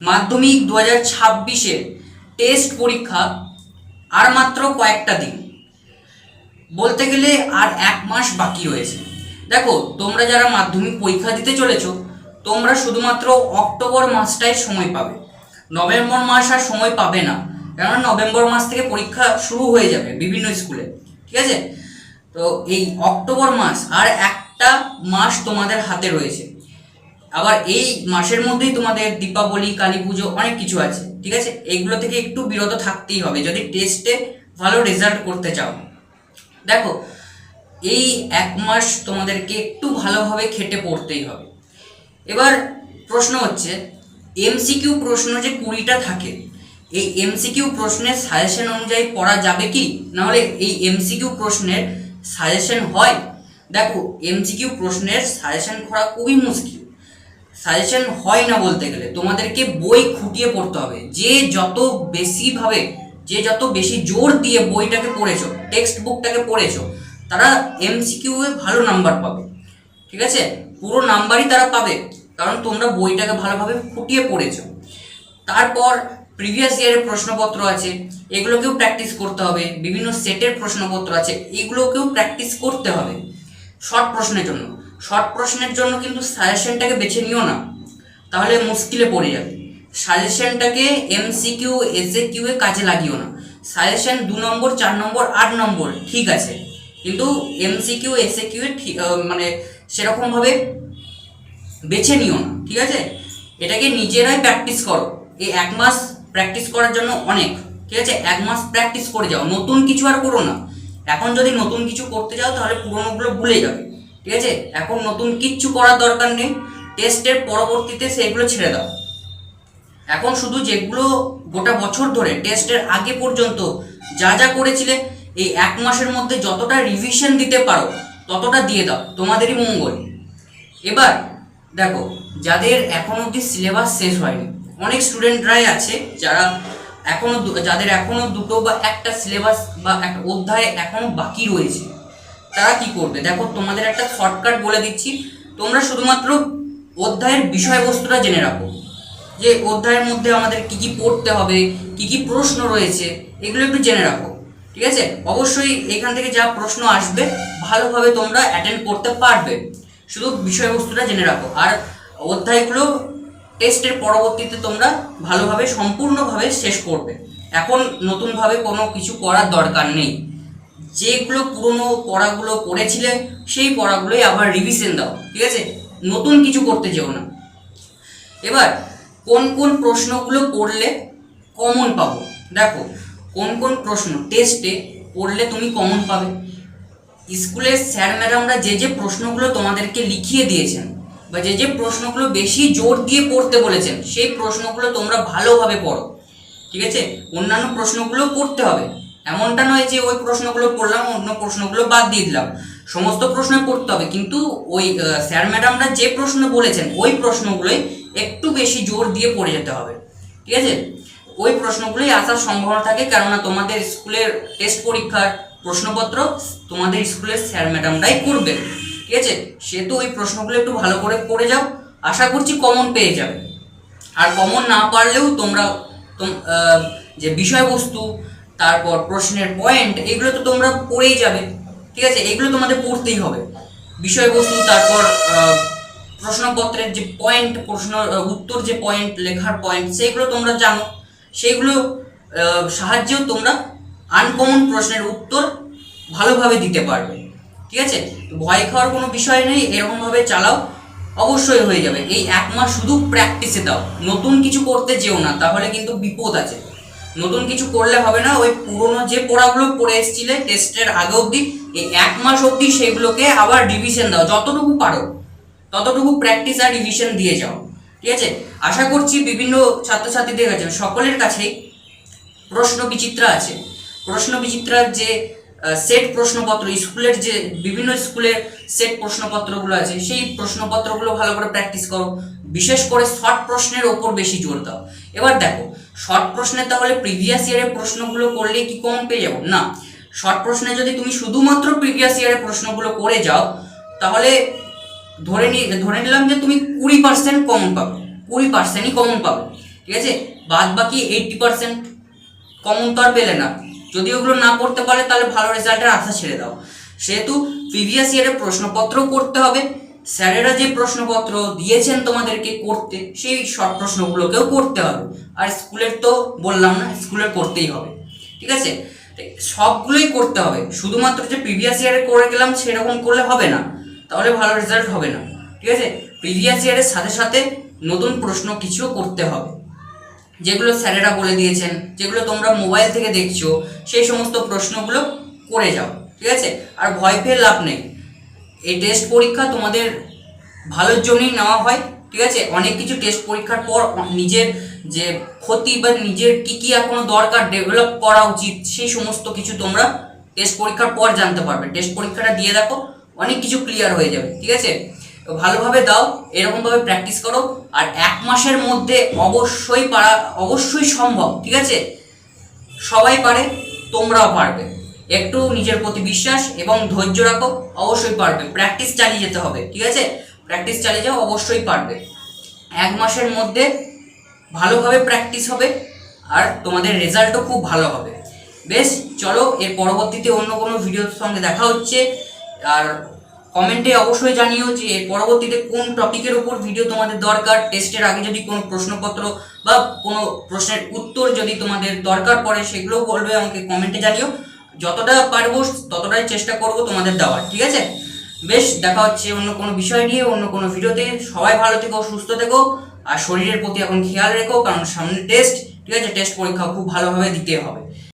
মাধ্যমিক দু হাজার ছাব্বিশের টেস্ট পরীক্ষা আর মাত্র কয়েকটা দিন। বলতে গেলে আর এক মাস বাকি রয়েছে। দেখো, তোমরা যারা মাধ্যমিক পরীক্ষা দিতে চলেছো, তোমরা শুধুমাত্র অক্টোবর মাসটাই সময় পাবে। নভেম্বর মাস আর সময় পাবে না, কেননা নভেম্বর মাস থেকে পরীক্ষা শুরু হয়ে যাবে বিভিন্ন স্কুলে, ঠিক আছে? তো এই অক্টোবর মাস আর একটা মাস তোমাদের হাতে রয়েছে। আবার এই মাসের মধ্যেই তোমাদের দীপাবলি, কালী পুজো অনেক কিছু আছে, ঠিক আছে? এইগুলো থেকে একটু বিরত থাকতেই হবে, যদি টেস্টে ভালো রেজাল্ট করতে চাও। দেখো, এই এক মাস তোমাদেরকে একটু ভালোভাবে খেটে পড়তেই হবে। এবার প্রশ্ন হচ্ছে এমসিকিউ প্রশ্ন যে কুড়িটা থাকে, এই এমসিকিউ প্রশ্নের সাজেশন অনুযায়ী পড়া যাবে কি? নাহলে এই এমসিকিউ প্রশ্নের সাজেশন হয়? দেখো এমসিকিউ প্রশ্নের সাজেশন করা খুবই মুশকিল। সাজেশন হয় না বলতে গেলে, তোমাদেরকে বই খুঁটিয়ে পড়তে হবে। যে যত বেশিভাবে যে যত বেশি জোর দিয়ে বইটাকে পড়েছো টেক্সট বুকটাকে পড়েছো, তারা এমসিকিউ এ ভালো নাম্বার পাবে। ঠিক আছে? পুরো নাম্বারই তারা পাবে, কারণ তোমরা বইটাকে ভালোভাবে ফুটিয়ে পড়েছো। তারপর প্রিভিয়াস ইয়ারের প্রশ্নপত্র আছে, এগুলোকেও প্র্যাকটিস করতে হবে, বিভিন্ন সেটের প্রশ্নপত্র আছে, এগুলোকেও প্র্যাকটিস করতে হবে। শর্ট প্রশ্নের জন্য। শর্ট প্রশ্নের জন্য কিন্তু সাজেশনটাকে বেছে নিও না। তাহলে মুশকিলে পড়ে যাবে। সাজেশনটাকে এমসিকিউ এসএ কিউ এ কাজে লাগিও না। সাজেশন দু নম্বর, চার নম্বর, আট নম্বর, ঠিক আছে। কিন্তু এমসিকিউ এসএ কিউ এ মানে সেরকমভাবে বেছে নিও না, ঠিক আছে? এটাকে নিজেরাই প্র্যাকটিস করো। এই এক মাস প্র্যাকটিস করার জন্য অনেক, ঠিক আছে? এক মাস প্র্যাকটিস করে যাও। নতুন কিছু আর করো না। এখন যদি নতুন কিছু করতে যাও, তাহলে পুরোনোগুলো ভুলে যাবে। ঠিক আছে? এখন নতুন কিচ্ছু করার দরকার নেই। টেস্টের পরবর্তীতে সেইগুলো ছেড়ে দাও। এখন শুধু যেগুলো গোটা বছর ধরে টেস্টের আগে পর্যন্ত যা যা করেছিলে, এই এক মাসের মধ্যে যতটা রিভিশন দিতে পারো, ততটা দিয়ে দাও। তোমাদেরই মঙ্গল। এবার দেখো, যাদের এখন অবধি সিলেবাস শেষ হয়নি, অনেক স্টুডেন্টরাই আছে যারা এখনও দু- যাদের এখনও দুটো বা একটা সিলেবাস বা একটা অধ্যায় এখনও বাকি রয়েছে। তারা কি করবে? দেখো, তোমাদের একটা শর্টকাট বলে দিচ্ছি। তোমরা শুধুমাত্র অধ্যায়ের বিষয়বস্তুটা জেনে রাখো। যে অধ্যায়ের মধ্যে আমাদের কি কি পড়তে হবে, কি কি প্রশ্ন রয়েছে, এগুলো একটু জেনে রাখো। ঠিক আছে? অবশ্যই এখান থেকে যা প্রশ্ন আসবে, ভালোভাবে তোমরা অ্যাটেন্ড করতে পারবে। শুধু বিষয়বস্তুটা জেনে রাখো। আর অধ্যায়গুলো টেস্টের পরবর্তীতে তোমরা ভালোভাবে, সম্পূর্ণভাবে শেষ করবে। এখন নতুনভাবে কোনো কিছু করার দরকার নেই। যেগুলো পুরনো পড়াগুলো পড়েছিলে সেই পড়াগুলোই আবার রিভিশন দাও, ঠিক আছে? নতুন কিছু করতে যেও না। এবার, কোন কোন প্রশ্নগুলো পড়লে কমন পাবো? দেখো, কোন কোন প্রশ্ন টেস্টে পড়লে তুমি কমন পাবে। স্কুলের স্যার ম্যাডামরা যে যে প্রশ্নগুলো তোমাদেরকে লিখিয়ে দিয়েছেন, বা যে যে প্রশ্নগুলো বেশি জোর দিয়ে পড়তে বলেছেন, সেই প্রশ্নগুলো তোমরা ভালোভাবে পড়ো, ঠিক আছে? অন্যান্য প্রশ্নগুলো পড়তে হবে। এমনটা নয় যে ওই প্রশ্নগুলো পড়লাম অন্য প্রশ্নগুলো বাদ দিয়ে দিলাম। সমস্ত প্রশ্ন পড়তে হবে, কিন্তু ওই স্যার, ম্যাডামরা যে প্রশ্ন বলেছেন, ওই প্রশ্নগুলোই একটু বেশি জোর দিয়ে পড়ে যেতে হবে। ঠিক আছে? ওই প্রশ্নগুলোই আসার সম্ভাবনা থাকে, কেননা তোমাদের স্কুলের টেস্ট পরীক্ষার প্রশ্নপত্র তোমাদের স্কুলের স্যার, ম্যাডামরাই করবেন। ঠিক আছে? সেহেতু ওই প্রশ্নগুলো একটু ভালো করে পড়ে যাও। আশা করছি কমন পেয়ে যাবে। আর কমন না পারলেও তোমরা, তোম- যে বিষয়বস্তু তারপর প্রশ্নের পয়েন্ট, এগুলো তো তোমরা পড়েই যাবে। ঠিক আছে? এগুলো তোমাদের পড়তেই হবে। বিষয়বস্তু, তারপর প্রশ্নপত্রের যে পয়েন্ট, প্রশ্ন উত্তর যে পয়েন্ট, লেখার পয়েন্ট সেইগুলো তোমরা জানো। সেইগুলো সাহায্যেও তোমরা আনকমন প্রশ্নের উত্তর ভালোভাবে দিতে পারবে। ঠিক আছে? ভয় খাওয়ার কোনো বিষয় নেই, এরকমভাবে চালাও। অবশ্যই হয়ে যাবে। এই এক মাস শুধু প্র্যাকটিসে দাও। নতুন কিছু করতে যেও না, তাহলে কিন্তু বিপদ আছে। নতুন কিছু করলে হবে না। ওই পুরনো যে পড়াগুলো পড়ে এসেছিলে টেস্টের আগে অবধি, এই এক মাস অবধি সেগুলোকে আবার রিভিশন দাও, যতটুকু পারো। ততটুকু প্র্যাকটিস আর রিভিশন দিয়ে যাও। ঠিক আছে? আশা করছি বিভিন্ন ছাত্রছাত্রীদের কাছে, সকলের কাছেই প্রশ্ন বিচিত্রা আছে। প্রশ্ন বিচিত্রার যে সেট প্রশ্নপত্র স্কুলের যে বিভিন্ন স্কুলের সেট প্রশ্নপত্রগুলো আছে, সেই প্রশ্নপত্রগুলো ভালো করে প্র্যাকটিস করো। বিশেষ করে শর্ট প্রশ্নের ওপর বেশি জোর দাও। এবার দেখো শর্ট প্রশ্নে তাহলে প্রিভিয়াস ইয়ারের প্রশ্নগুলো করলে কি কম পেয়ে যাব? না। শর্ট প্রশ্নে যদি তুমি শুধুমাত্র প্রিভিয়াস ইয়ারের প্রশ্নগুলো করে যাও, তাহলে ধরে নি, ধরে নিলাম যে তুমি কুড়ি পার্সেন্ট কমন পাবে। কুড়ি পার্সেন্টই কমন পাবে। ঠিক আছে? বাদ বাকি এইটটি পার্সেন্ট কমন তো আর পেলে না। যদি ওগুলো না করতে পারে, তাহলে ভালো রেজাল্টের আশা ছেড়ে দাও। সেহেতু প্রিভিয়াস ইয়ারের প্রশ্নপত্রও করতে হবে। স্যারেরা যে প্রশ্নপত্র দিয়েছেন তোমাদেরকে করতে, সেই শর্ট প্রশ্নগুলোকেও করতে হবে। আর স্কুলের তো বললাম না স্কুলের করতেই হবে। ঠিক আছে? সবগুলোই করতে হবে। শুধুমাত্র যে প্রিভিয়াস ইয়ারে করে গেলাম, সেরকম করলে হবে না। তাহলে ভালো রেজাল্ট হবে না। ঠিক আছে? প্রিভিয়াস ইয়ারের সাথে সাথে নতুন প্রশ্ন কিছুও করতে হবে। যেগুলো স্যারেরা বলে দিয়েছেন, যেগুলো তোমরা মোবাইল থেকে দেখছ, সেই সমস্ত প্রশ্নগুলো করে যাও, ঠিক আছে? আর ভয় পেয়ে লাভ নেই। এই টেস্ট পরীক্ষা তোমাদের ভালোর জন্যই নেওয়া হয়, ঠিক আছে? অনেক কিছু টেস্ট পরীক্ষার পর নিজের যে ক্ষতি বা নিজের কী কী এখনও দরকার ডেভেলপ করা উচিত, সেই সমস্ত কিছু তোমরা টেস্ট পরীক্ষার পর জানতে পারবে। টেস্ট পরীক্ষাটা দিয়ে দেখো, অনেক কিছু ক্লিয়ার হয়ে যাবে, ঠিক আছে? তো ভালোভাবে দাও, এরকমভাবে প্র্যাকটিস করো, আর এক মাসের মধ্যে অবশ্যই পারা, অবশ্যই সম্ভব, ঠিক আছে? সবাই পারে, তোমরাও পারবে। একটু নিজের প্রতি বিশ্বাস এবং ধৈর্য রাখো, অবশ্যই পারবে। প্র্যাকটিস চালিয়ে যেতে হবে, ঠিক আছে? প্র্যাকটিস চালিয়ে যাও, অবশ্যই পারবে। এক মাসের মধ্যে ভালোভাবে প্র্যাকটিস হবে, আর তোমাদের রেজাল্টও খুব ভালো হবে। বেশ, চলো, এর পরবর্তীতে অন্য কোনো ভিডিওর সঙ্গে দেখা হচ্ছে, আর কমেন্টে অবশ্যই জানিও যে এর পরবর্তীতে কোন টপিকের উপর ভিডিও তোমাদের দরকার টেস্টের আগে যদি কোনো প্রশ্নপত্র বা কোনো প্রশ্নের উত্তর যদি তোমাদের দরকার পড়ে সেগুলোও বলবে, আমাকে কমেন্টে জানিও। যতটা পারব ততটাই চেষ্টা করব তোমাদের দেওয়ার, ঠিক আছে? বেশ, দেখা হচ্ছে অন্য কোনো বিষয় নিয়ে, অন্য কোনো ভিডিওতে। সবাই ভালো থেকো, সুস্থ থেকো, আর শরীরের প্রতি এখন খেয়াল রেখো, কারণ সামনে টেস্ট ঠিক আছে? টেস্ট পরীক্ষা খুব ভালোভাবে দিতে হবে।